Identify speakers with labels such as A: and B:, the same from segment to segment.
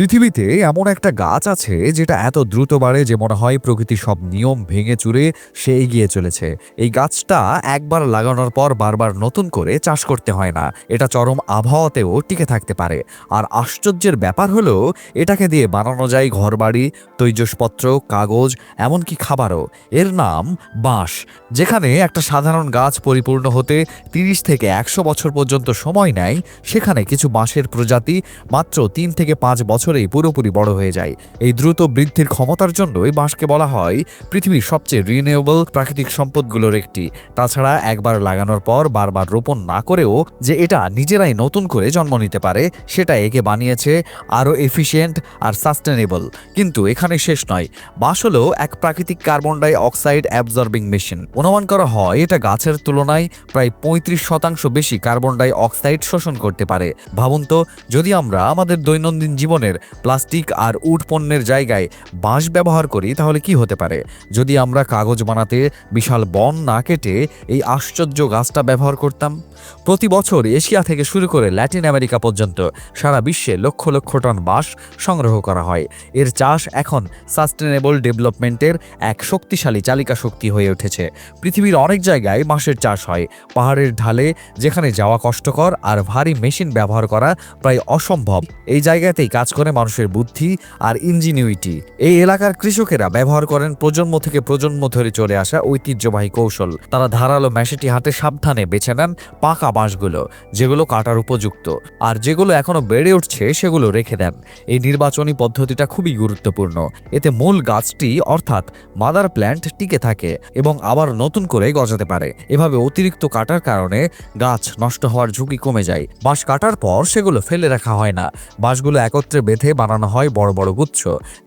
A: পৃথিবীতে এমন একটা গাছ আছে যেটা এত দ্রুত বাড়ে যে মনে হয় প্রকৃতি সব নিয়ম ভেঙে চুরে সে এগিয়ে চলেছে। এই গাছটা একবার লাগানোর পর বারবার নতুন করে চাষ করতে হয় না। এটা চরম আবহাওয়াতেও টিকে থাকতে পারে। আর আশ্চর্যের ব্যাপার হলো, এটাকে দিয়ে বানানো যায় ঘরবাড়ি, তৈজসপত্র, কাগজ, এমনকি খাবারও। এর নাম বাঁশ, যেখানে একটা সাধারণ গাছ পরিপূর্ণ হতে তিরিশ থেকে একশো বছর পর্যন্ত সময় নেয়। সেখানে কিছু বাঁশের প্রজাতি মাত্র তিন থেকে পাঁচ বছরেই পুরোপুরি বড় হয়ে যায়। এই দ্রুত বৃদ্ধির ক্ষমতার জন্যই বাঁশকে বলা হয় পৃথিবীর সবচেয়ে রিনিউয়েবল প্রাকৃতিক সম্পদগুলোর একটি। তাছাড়া একবার লাগানোর পর বারবার রোপণ না করেও যে এটা নিজেরাই নতুন করে জন্ম নিতে পারে, সেটা একে বানিয়েছে আরও এফিশিয়েন্ট আর সাস্টেনেবল কিন্তু এখানে শেষ নয়। বাঁশ হলো এক প্রাকৃতিক carbon dioxide absorbing machine অনুমান করা হয় এটা গাছের তুলনায় প্রায় পঁয়ত্রিশ শতাংশ বেশি কার্বন ডাই অক্সাইড শোষণ করতে পারে। ভাবুন তো, যদি আমরা আমাদের দৈনন্দিন জীবনের প্লাস্টিক আর উট পণ্যের জায়গায় বাঁশ ব্যবহার করি, তাহলে কি হতে পারে? যদি আমরা কাগজ বানাতে বিশাল বন না কেটে এই আশ্চর্য গাছটা ব্যবহার করতাম? প্রতি বছর এশিয়া থেকে শুরু করে ল্যাটিন আমেরিকা পর্যন্ত সারা বিশ্বে লক্ষ লক্ষ টন বাঁশ সংগ্রহ করা হয়। এর চাষ এখন সাস্টেনেবল ডেভেলপমেন্টের এক শক্তিশালী চালিকা শক্তি হয়ে উঠেছে। পৃথিবীর অনেক জায়গায় বাঁশের চাষ হয়। পাহাড়ের ঢালে যেখানে যাওয়া কষ্টকর আর ভারী মেশিন ব্যবহার করা প্রায় অসম্ভব। এই জায়গাতেই কাজ করে মানুষের বুদ্ধি আর ইঞ্জিনিউইটি এই এলাকার কৃষকেরা ব্যবহার করেন প্রজন্ম থেকে প্রজন্ম ধরে চলে আসা ঐতিহ্যবাহী কৌশল। তারা ধারালো মেশিনটি হাতে সাবধানে বেছে নেন পাকা বাঁশগুলো, যেগুলো কাটার উপযুক্ত। আর যেগুলো এখনও বেড়ে উঠছে, সেগুলো রেখে দেন। এই নির্বাচনী পদ্ধতিটা খুবই গুরুত্বপূর্ণ। এতে মূল গাছটি, অর্থাৎ মাদার প্ল্যান্ট, টিকে থাকে এবং আবার নতুন করে গজাতে পারে। এভাবে অতিরিক্ত কাটার কারণে গাছ নষ্ট হওয়ার ঝুঁকি কমে যায়। বাঁশ কাটার পর সেগুলো ফেলে রাখা হয় না। বাঁশগুলো একত্রে বেঁধে বানানো হয় বড় বড় গুচ্ছ।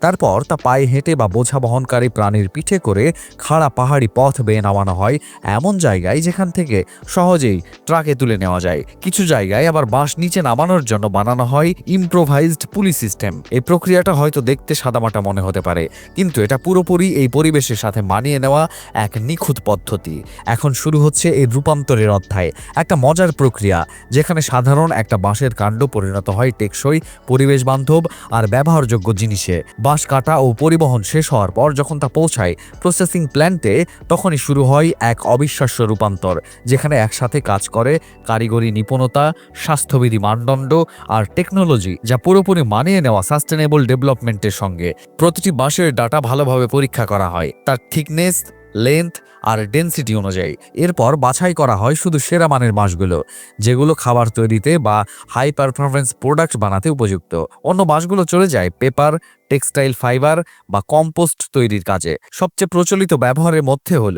A: তারপর তা পায়ে হেঁটে বা বোঝা বহনকারী প্রাণীর পিঠে করে খাড়া পাহাড়ি পথ বেয়ে নামানো হয় এমন জায়গায় যেখান থেকে সহজেই ট্রাকে তুলে নেওয়া যায়। কিছু জায়গায় আবার বাঁশ নিচে নামানোর জন্য বানানো হয় ইম্প্রোভাইজড পুলি সিস্টেম। এই প্রক্রিয়াটা হয়তো দেখতে সাদামাটা মনে হতে পারে, কিন্তু এটা পুরোপুরি এই পরিবেশের সাথে মানিয়ে নেওয়া এক নিখুঁত পদ্ধতি। এখন শুরু হচ্ছে এই রূপান্তরের অধ্যায়। একটা মজার প্রক্রিয়া, যেখানে সাধারণ একটা বাঁশের কাণ্ড পরিণত হয় টেকসই পরিবেশ বান্ধব আর ব্যবহারযোগ্য জিনিসে। বাঁশ কাটা ও পরিবহন শেষ হওয়ার পর যখন তা পৌঁছায় প্রসেসিং প্ল্যান্টে তখনই শুরু হয় এক অবিশ্বাস্য রূপান্তর, যেখানে একসাথে কাজ করে কারিগরি নিপুণতা, স্বাস্থ্যবিধি মানদণ্ড আর টেকনোলজি যা পুরোপুরি মানিয়ে নেওয়া সাস্টেনেবল ডেভেলপমেন্টের সঙ্গে। প্রতিটি বাঁশের ডাটা ভালোভাবে পরীক্ষা করা হয়। তার থিকনেস লেন্থ আর ডেন্সিটি অনুযায়ী। এরপর বাছাই করা হয় শুধু সেরা মানের বাঁশগুলো যেগুলো খাবার তৈরিতে বা হাই পারফরমেন্স প্রোডাক্ট বানাতে উপযুক্ত। অন্য বাঁশগুলো চলে যায় পেপার টেক্সটাইল ফাইবার বা কম্পোস্ট তৈরির কাজে। সবচেয়ে প্রচলিত ব্যবহারের মধ্যে হল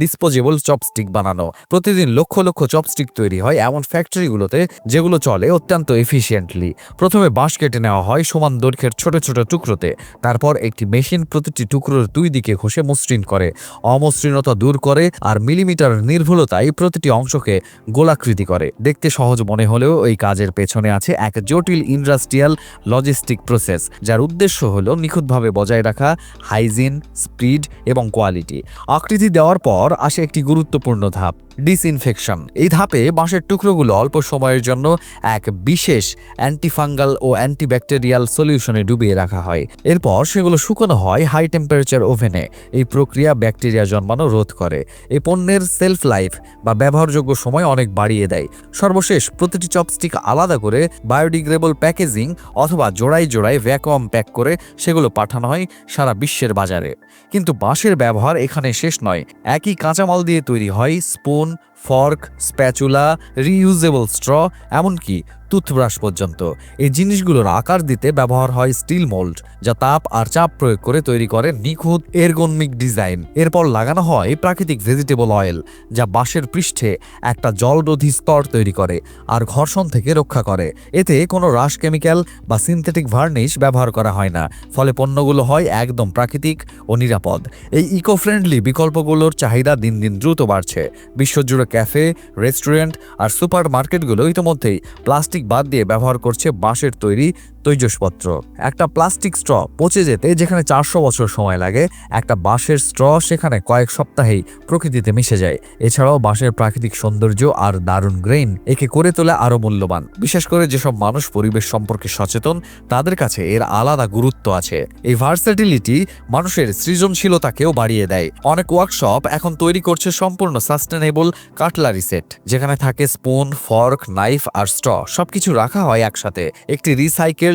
A: ডিসপোজেবল চপস্টিক বানানো। প্রতিদিন লক্ষ লক্ষ চপস্টিক তৈরি হয় এমন ফ্যাক্টরিগুলোতে যেগুলো চলে অত্যন্ত এফিসিয়েন্টলি প্রথমে বাঁশ কেটে নেওয়া হয় সমান দৈর্ঘ্যের ছোট ছোট টুকরোতে। তারপর একটি মেশিন প্রতিটি টুকরোর দুই দিকে ঘষে মসৃণ করে। অমসৃণতা দূর করে আর মিলিমিটার নির্ভুলতায় প্রতিটি অংশকে গোলাকৃতি করে। দেখতে সহজ মনে হলেও এই কাজের পেছনে আছে এক জটিল ইন্ডাস্ট্রিয়াল লজিস্টিক প্রসেস, যার উদ্দেশ্য হলো নিখুঁতভাবে বজায় রাখা হাইজিন স্পিড এবং কোয়ালিটি আকৃতি দেওয়ার পর আসে একটি গুরুত্বপূর্ণ ধাপ। ডিসইনফেকশন এই ধাপে বাঁশের টুকরোগুলো অল্প সময়ের জন্য এক বিশেষ অ্যান্টিফাঙ্গাল ও অ্যান্টিব্যাকটেরিয়াল সলিউশনে ডুবিয়ে রাখা হয়। এরপর সেগুলো শুকানো হয় হাই টেম্পারেচার ওভেনে এই প্রক্রিয়া ব্যাকটেরিয়া জন্মানো রোধ করে। এই পণ্যের সেলফ লাইফ বা ব্যবহারযোগ্য সময় অনেক বাড়িয়ে দেয়। সর্বশেষ প্রতিটি চপস্টিক আলাদা করে বায়োডিগ্রেবল প্যাকেজিং অথবা জোড়ায় জোড়ায় ভ্যাকুয়াম প্যাক করে সেগুলো পাঠানো হয় সারা বিশ্বের বাজারে। কিন্তু বাঁশের ব্যবহার এখানে শেষ নয়। একই কাঁচামাল দিয়ে তৈরি হয় spoon own fork, spatula, reusable straw, এমনকি টুথব্রাশ পর্যন্ত। এই জিনিসগুলোর আকার দিতে ব্যবহার হয় স্টিল মোল্ড, যা তাপ আর চাপ প্রয়োগ করে তৈরি করে নিখুঁত এরগোনমিক ডিজাইন। এরপর লাগানো হয় প্রাকৃতিক ভেজিটেবল অয়েল, যা বাঁশের পৃষ্ঠে একটা জলরোধী স্তর তৈরি করে আর ঘর্ষণ থেকে রক্ষা করে। এতে কোনো রাস কেমিক্যাল বা সিনথেটিক ভার্নিশ ব্যবহার করা হয় না, ফলে পণ্যগুলো হয় একদম প্রাকৃতিক ও নিরাপদ। এই ইকো ফ্রেন্ডলি বিকল্পগুলোর চাহিদা দিন দিন দ্রুত বাড়ছে। বিশ্বজুড়ে ক্যাফে রেস্টুরেন্ট আর সুপার মার্কেটগুলো ইতিমধ্যেই প্লাস্টিক বাদ দিয়ে ব্যবহার করছে বাঁশের তৈরি তৈজসপত্র। একটা প্লাস্টিক স্ট্র পচে যেতে যেখানে চারশো বছর সময় লাগে, একটা বাঁশের স্ট্র সেখানে কয়েক সপ্তাহেই প্রকৃতিতে মিশে যায়। এছাড়াও বাঁশের প্রাকৃতিক সৌন্দর্য আর দারুণ গ্রেইন একে করে তোলে আরও মূল্যবান। বিশেষ করে যেসব মানুষ পরিবেশ সম্পর্কে সচেতন, তাদের কাছে এর আলাদা গুরুত্ব আছে। এই ভার্সেটিলিটি মানুষের সৃজনশীলতাকেও বাড়িয়ে দেয়। অনেক ওয়ার্কশপ এখন তৈরি করছে সম্পূর্ণ সাস্টেনেবল কাটলারি সেট, যেখানে থাকে স্পুন, ফর্ক, নাইফ আর স্ট্র, সবকিছু রাখা হয় একসাথে। একটি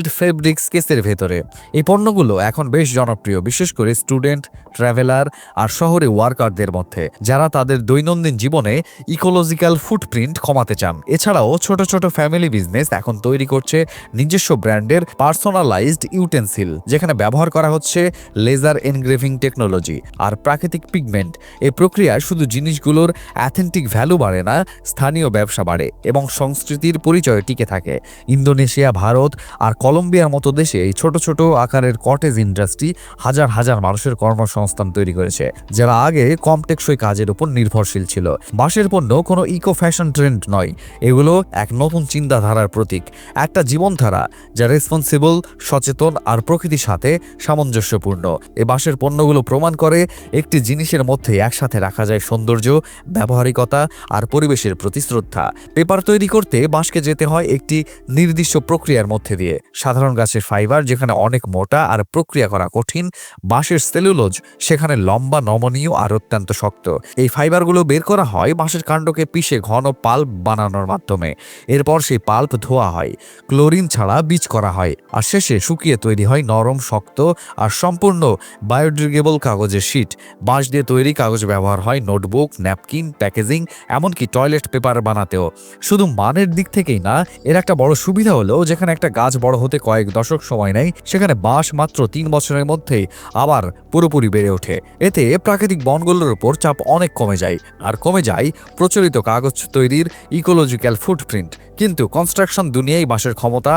A: রিসাইকেলড ফেব্রিক্স কেসের ভেতরে। এই পণ্যগুলো এখন বেশ জনপ্রিয়, বিশেষ করে স্টুডেন্ট ট্রাভেলার আর শহরে ওয়ার্কারদের মধ্যে, যারা তাদের দৈনন্দিন জীবনে ইকোলজিক্যাল ফুটপ্রিন্ট কমাতে চান। এছাড়াও ছোট ছোট ফ্যামিলি বিজনেস এখন তৈরি করছে নিজস্ব ব্র্যান্ডের পার্সোনালাইজড ইউটেন্সিল যেখানে ব্যবহার করা হচ্ছে লেজার এনগ্রেভিং টেকনোলজি আর প্রাকৃতিক পিগমেন্ট এই প্রক্রিয়ায় শুধু জিনিসগুলোর অ্যাথেন্টিক ভ্যালু বাড়ে না, স্থানীয় ব্যবসা বাড়ে এবং সংস্কৃতির পরিচয় টিকে থাকে। ইন্দোনেশিয়া, ভারত আর কলম্বিয়ার মতো দেশে এই ছোট ছোট আকারের কটেজ ইন্ডাস্ট্রি হাজার হাজার মানুষের কর্মসংস্থান তৈরি করেছে, যারা আগে কম টেকসই কাজের উপর নির্ভরশীল ছিল। বাঁশের পণ্য কোনো ইকো ফ্যাশন ট্রেন্ড নয়, এগুলো এক নতুন চিন্তাধারার প্রতীক, একটা জীবনধারা যা রেসপন্সিবল সচেতন আর প্রকৃতির সাথে সামঞ্জস্যপূর্ণ। এ বাঁশের পণ্যগুলো প্রমাণ করে একটি জিনিসের মধ্যে একসাথে রাখা যায় সৌন্দর্য, ব্যবহারিকতা আর পরিবেশের প্রতি শ্রদ্ধা। পেপার তৈরি করতে বাঁশকে যেতে হয় একটি নির্দিষ্ট প্রক্রিয়ার মধ্যে দিয়ে। সাধারণ গাছের ফাইবার যেখানে অনেক মোটা আর প্রক্রিয়া করা কঠিন, বাঁশের সেলুলোজ সেখানে লম্বা নমনীয় আর অত্যন্ত শক্ত। এই ফাইবারগুলো বের করা হয় বাঁশের কাণ্ডকে পিষে ঘন পাল্প বানানোর মাধ্যমে। এরপর সেই পাল্প ধোয়া হয়, ক্লোরিন ছাড়া বীজ করা হয় আর শেষে শুকিয়ে তৈরি হয় নরম, শক্ত আর সম্পূর্ণ বায়োডিগ্রেডেবল কাগজের শিট বাঁশ দিয়ে তৈরি কাগজ ব্যবহার হয় নোটবুক ন্যাপকিন প্যাকেজিং এমনকি টয়লেট পেপার বানাতেও। শুধু মানের দিক থেকেই না, এর একটা বড় সুবিধা হলো যেখানে একটা গাছ বড় হতে কয়েক দশক সময় নেয়, সেখানে বাঁশ মাত্র তিন বছরের মধ্যে আবার পুরোপুরি বেড়ে ওঠে। এতে প্রাকৃতিক বনগুলোর উপর চাপ অনেক কমে যায়। আর কমে যায় প্রচলিত কাগজ তৈরির ইকোলজিক্যাল ফুটপ্রিন্ট কিন্তু কনস্ট্রাকশন দুনিয়ায় বাঁশের ক্ষমতা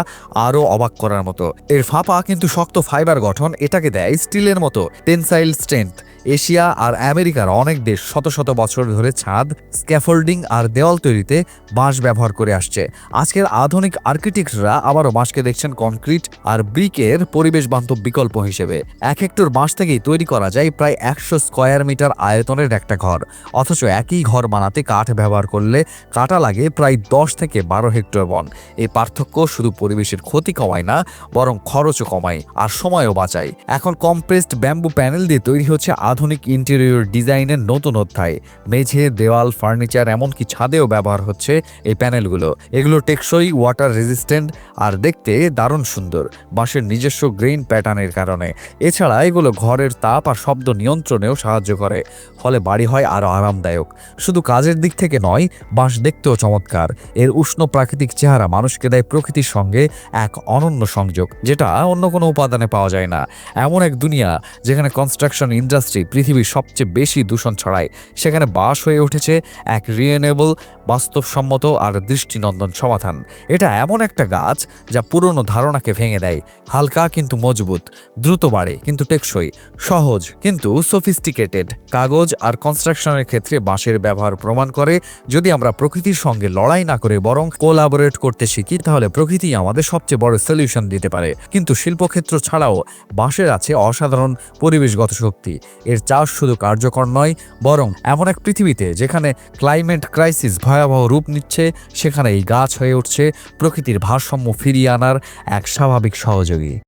A: আরও অবাক করার মতো। এর ফাঁপা কিন্তু শক্ত ফাইবার গঠন এটাকে দেয় স্টিলের মতো। টেনসাইল স্ট্রেংথ এশিয়া আর আমেরিকার অনেক দেশ শত শত বছর ধরে ছাদ স্ক্যাফোল্ডিং আর দেওয়াল তৈরিতে বাঁশ ব্যবহার করে আসছে। আজকের আধুনিক আর্কিটেক্টরা আবারও বাঁশকে দেখছেন কনক্রিট আর ব্রিকের পরিবেশ বান্ধব বিকল্প হিসেবে। এক হেক্টর বাঁশ থেকেই তৈরি করা যায় প্রায় একশো স্কোয়ার মিটার আয়তনের একটা ঘর। অথচ একই ঘর বানাতে কাঠ ব্যবহার করলে কাটা লাগে প্রায় দশ থেকে বারো হেক্টর বন এই পার্থক্য শুধু পরিবেশের ক্ষতি কমায় না, বরং খরচও কমায় আর সময়ও বাঁচায়। এখন কম্প্রেসড ব্যাম্বু প্যানেল দিয়ে তৈরি হচ্ছে আধুনিক ইন্টেরিয়র ডিজাইনের নতুন অধ্যায়। মেঝে, দেওয়াল, ফার্নিচার, এমনকি ছাদেও ব্যবহার হচ্ছে এই প্যানেলগুলো। এগুলো টেকসই ওয়াটার রেজিস্ট্যান্ট আর দেখতে দারুণ সুন্দর, বাঁশের নিজস্ব গ্রেইন প্যাটার্নের কারণে। এছাড়া এগুলো ঘরের তাপ আর শব্দ নিয়ন্ত্রণেও সাহায্য করে, ফলে বাড়ি হয় আরও আরামদায়ক। শুধু কাজের দিক থেকে নয়, বাঁশ দেখতেও চমৎকার। এর উষ্ণ প্রাকৃতিক চেহারা মানুষকে দেয় প্রকৃতির সঙ্গে এক অনন্য সংযোগ, যেটা অন্য কোনো উপাদানে পাওয়া যায় না। এমন এক দুনিয়া যেখানে কনস্ট্রাকশন ইন্ডাস্ট্রি পৃথিবীর সবচেয়ে বেশি দূষণ ছড়ায়। সেখানে বাস হয়ে উঠেছে এক রিয়েনেবল বাস্তবসম্মত আর দৃষ্টিনন্দন সমাধান। এটা এমন একটা গাছ যা পুরনো ধারণাকে ভেঙে দেয়। হালকা কিন্তু মজবুত, দ্রুত বাড়ে কিন্তু টেকসই, সহজ কিন্তু সফিস্টিকেটেড কাগজ আর কনস্ট্রাকশনের ক্ষেত্রে বাঁশের ব্যবহার প্রমাণ করে যদি আমরা প্রকৃতির সঙ্গে লড়াই না করে বরং কোলাবোরেট করতে শিখি, তাহলে প্রকৃতি আমাদের সবচেয়ে বড় সলিউশন দিতে পারে। কিন্তু শিল্পক্ষেত্র ছাড়াও বাঁশের আছে অসাধারণ পরিবেশগত শক্তি। এর চাষ শুধু কার্যকর নয়, বরং এমন এক পৃথিবীতে যেখানে ক্লাইমেট ক্রাইসিস ভয়াবহ রূপ নিচ্ছে, সেখানে এই গাছ হয়ে উঠছে প্রকৃতির ভারসাম্য ফিরিয়ে আনার এক স্বাভাবিক সহযোগী।